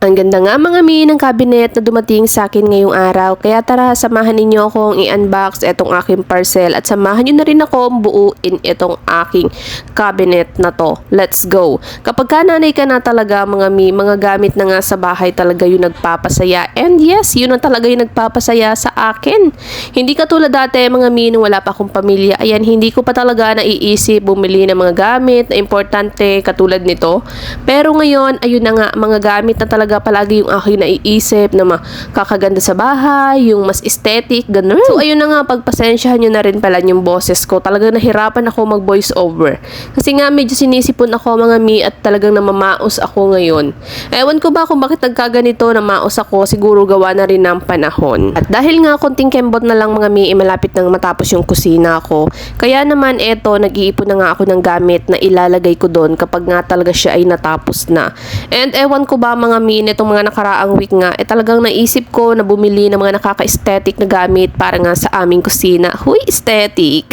Ang ganda nga mga mi ng cabinet na dumating sa akin ngayong araw. Kaya tara, samahan ninyo akong i-unbox itong aking parcel at samahan nyo na rin ako buuin itong aking cabinet na to. Let's go! Kapag ka nanay ka na talaga mga mi, mga gamit na nga sa bahay talaga yung nagpapasaya. And yes, yun na talaga yung nagpapasaya sa akin. Hindi katulad dati mga mi nung wala pa akong pamilya. Ayan, hindi ko pa talaga naiisip bumili ng mga gamit na importante katulad nito. Pero ngayon, ayun na nga, mga gamit na talaga palagi yung aking naiisip na makakaganda sa bahay, yung mas aesthetic, ganun. So, ayun na nga, pagpasensyahan nyo na rin pala yung boses ko. Talaga nahirapan ako mag voice over. Kasi nga, medyo sinisipon ako mga mi at talagang namamaos ako ngayon. Ewan ko ba kung bakit nagkaganito, namaos ako, siguro gawa na rin ng panahon. At dahil nga konting kembot na lang mga mi, eh, malapit nang matapos yung kusina ko. Kaya naman eto, nag-iipon na nga ako ng gamit na ilalagay ko doon kapag nga talaga siya ay natapos na. And ewan ko ba mga mi, nitong mga nakaraang week nga, eh talagang naisip ko na bumili ng mga nakaka-aesthetic na gamit para nga sa aming kusina. Huy, aesthetic!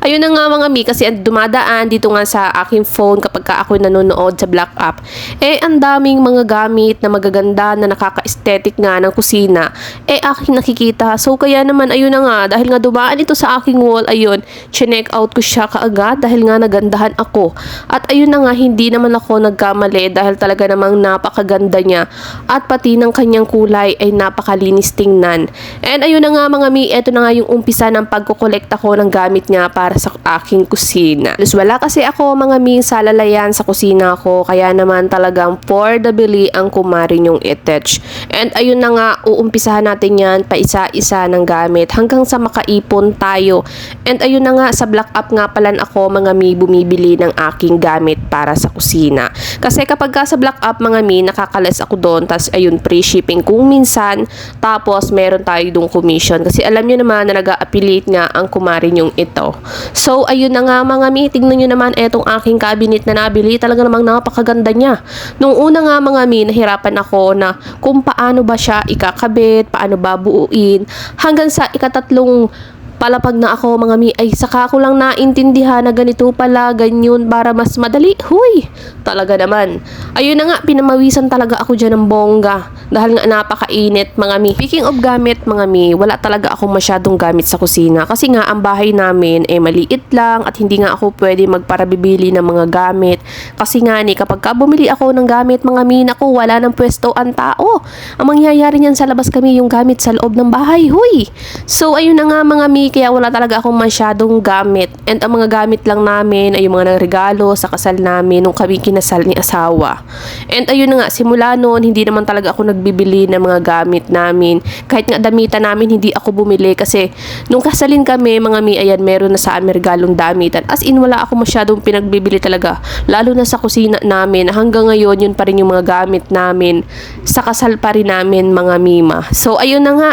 Ayun na nga mga mi, kasi dumadaan dito nga sa aking phone kapag ka ako nanonood sa Black App, eh ang daming mga gamit na magaganda na nakaka-aesthetic nga ng kusina, eh aking nakikita. So kaya naman ayun na nga, dahil nga dumaan ito sa aking wall, ayun, chinek out ko siya kaagad dahil nga nagandahan ako. At ayun na nga, hindi naman ako nagkamali dahil talaga namang napakaganda niya at pati ng kanyang kulay ay napakalinis tingnan. And ayun na nga mga mi, eto na nga yung umpisa ng pagkukolekta ko ng gamit niya para sa aking kusina. Plus wala kasi ako mga mi sa lalayan sa kusina ko kaya naman talagang for the bili ang kumarin yung attach. And ayun na nga, uumpisahan natin yan pa isa-isa ng gamit hanggang sa makaipon tayo. And ayun na nga, sa Black Up nga pala ako mga mi bumibili ng aking gamit para sa kusina. Kasi kapag ka sa Black Up mga mi, nakakalas ako doon. Tapos ayun, free shipping kung minsan. Tapos meron tayo dong commission. Kasi alam nyo naman na nag-affiliate nga ang kumarin yung ito. So ayun na nga mga mi, tingnan nyo naman etong aking cabinet na nabili. Talaga namang napakaganda niya. Nung una nga mga mi, nahirapan ako na kung paano ba siya ikakabit, paano ba buuin. Hanggang sa ikatatlong palapag na ako mga mi ay saka ko lang naintindihan na ganito pala ganyan para mas madali. Huy! Talaga naman. Ayun na nga pinamawisan talaga ako dyan ng bongga. Dahil nga napakainit mga mi. Speaking of gamit mga mi wala talaga ako masyadong gamit sa kusina kasi nga ang bahay namin ay maliit lang at hindi nga ako pwede magparabibili ng mga gamit kasi nga ni kapag ka bumili ako ng gamit mga mi naku wala ng pwesto ang tao ang mangyayari niyan sa labas kami yung gamit sa loob ng bahay huy so ayun na nga mga mi kaya wala talaga akong masyadong gamit. And ang mga gamit lang namin ay yung mga regalo sa kasal namin nung kami kinasal ni asawa. And ayun na nga, simula noon, hindi naman talaga ako nagbibili ng mga gamit namin. Kahit nga damitan namin, hindi ako bumili kasi nung kasalin kami, mga mi, ayan, meron na sa amin regalong damitan. As in, wala ako masyadong pinagbibili talaga. Lalo na sa kusina namin. Hanggang ngayon, yun pa rin yung mga gamit namin. Sa kasal pa rin namin, mga mima. So, ayun na nga,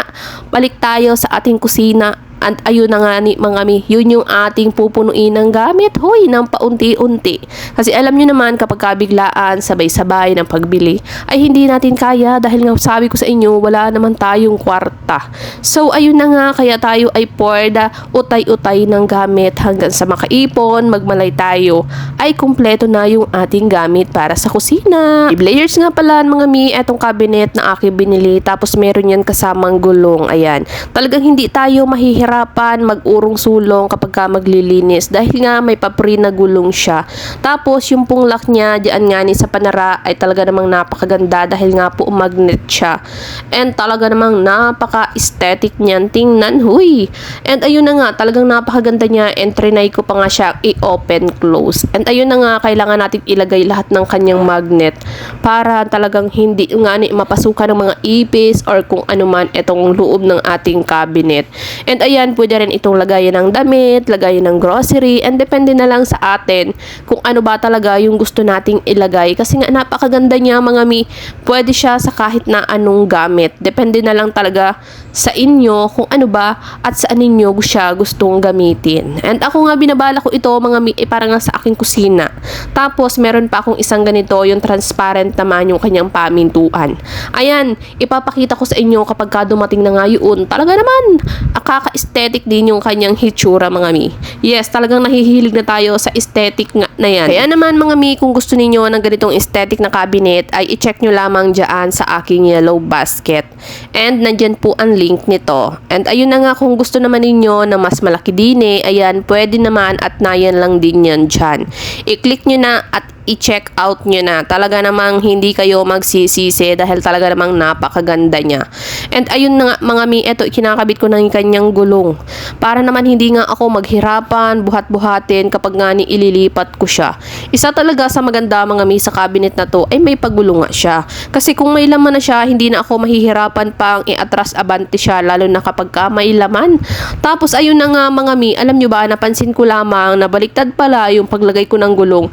balik tayo sa ating kusina at ayun na nga ni mga mi, yun yung ating pupunuin ng gamit, hoy, ng paunti-unti. Kasi alam nyo naman kapag kabiglaan, sabay-sabay ng pagbili, ay hindi natin kaya dahil nga sabi ko sa inyo, wala naman tayong kwarta. So ayun na nga, kaya tayo ay porda, utay-utay ng gamit hanggang sa makaipon, magmalay tayo, ay kumpleto na yung ating gamit para sa kusina. I-layers nga pala mga mi, etong cabinet na aking binili, tapos meron yan kasamang gulong, ayan. Talagang hindi tayo mahihirap nahihirapan mag-urong sulong kapag ka maglilinis dahil nga may papri na gulong siya. Tapos yung pong lock niya diyan nga ni sa panara ay talaga namang napakaganda dahil nga po magnet siya. And talaga namang napaka-aesthetic niyan tingnan. Huy! And ayun na nga, talagang napakaganda niya and trinay ko pa nga siya i-open close. And ayun na nga, kailangan natin ilagay lahat ng kanyang magnet para talagang hindi nga ni mapasukan ng mga ipis or kung ano man itong loob ng ating cabinet. And ayun yan, pwede rin itong lagayan ng damit, lagayan ng grocery, and depende na lang sa atin kung ano ba talaga yung gusto nating ilagay. Kasi nga napakaganda niya mga mi, pwede siya sa kahit na anong gamit. Depende na lang talaga sa inyo kung ano ba at saan ninyo siya gustong gamitin. And ako nga binabala ko ito mga mi, eh, para nga sa aking kusina. Tapos meron pa akong isang ganito, yung transparent transparent naman yung kanyang pamintuan. Ayan, ipapakita ko sa inyo kapag ka dumating na nga yun. Talaga naman, akaka-aesthetic din yung kanyang hitsura mga mi. Yes, talagang nahihilig na tayo sa aesthetic nga na yan. Kaya naman mga mi, kung gusto ninyo ng ganitong aesthetic na cabinet, ay i-check nyo lamang dyan sa aking yellow basket. And nandyan po ang link nito. And ayun na nga, kung gusto naman ninyo na mas malaki din eh, ayan, pwede naman at nayan lang din yan dyan. I-click nyo na at i-check out nyo na. Talaga namang hindi kayo magsisisi dahil talaga namang napakaganda niya. And ayun na nga mga mi, eto kinakabit ko yung kanyang gulong. Para naman hindi nga ako maghirapan, buhat-buhatin kapag nga ni ililipat ko siya. Isa talaga sa maganda mga mi sa cabinet na to ay may pagulong nga siya. Kasi kung may laman na siya, hindi na ako mahihirapan pang i-atras abante siya lalo na kapag ka may laman. Tapos ayun na nga mga mi, alam nyo ba, napansin ko lamang na baliktad pala yung paglagay ko ng gulong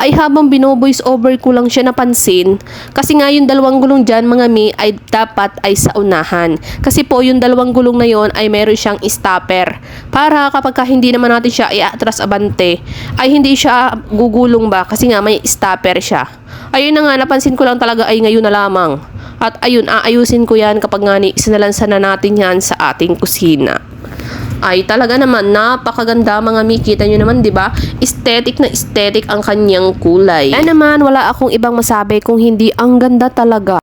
ay habang binovoice over ko lang siya napansin kasi nga yung dalawang gulong dyan mga mi ay dapat ay sa unahan. Kasi po yung dalawang gulong na yon ay meron siyang stopper. Para kapag ka hindi naman natin siya i-atras abante ay hindi siya gugulong ba kasi nga may stopper siya. Ayun na nga napansin ko lang talaga ay ngayon na lamang. At ayun aayusin ko yan kapag nga ni isinalansan na natin yan sa ating kusina ay talaga naman napakaganda mga mi. Kita nyo naman, di ba? Aesthetic na aesthetic ang kanyang kulay. Kaya naman, wala akong ibang masabi kung hindi ang ganda talaga.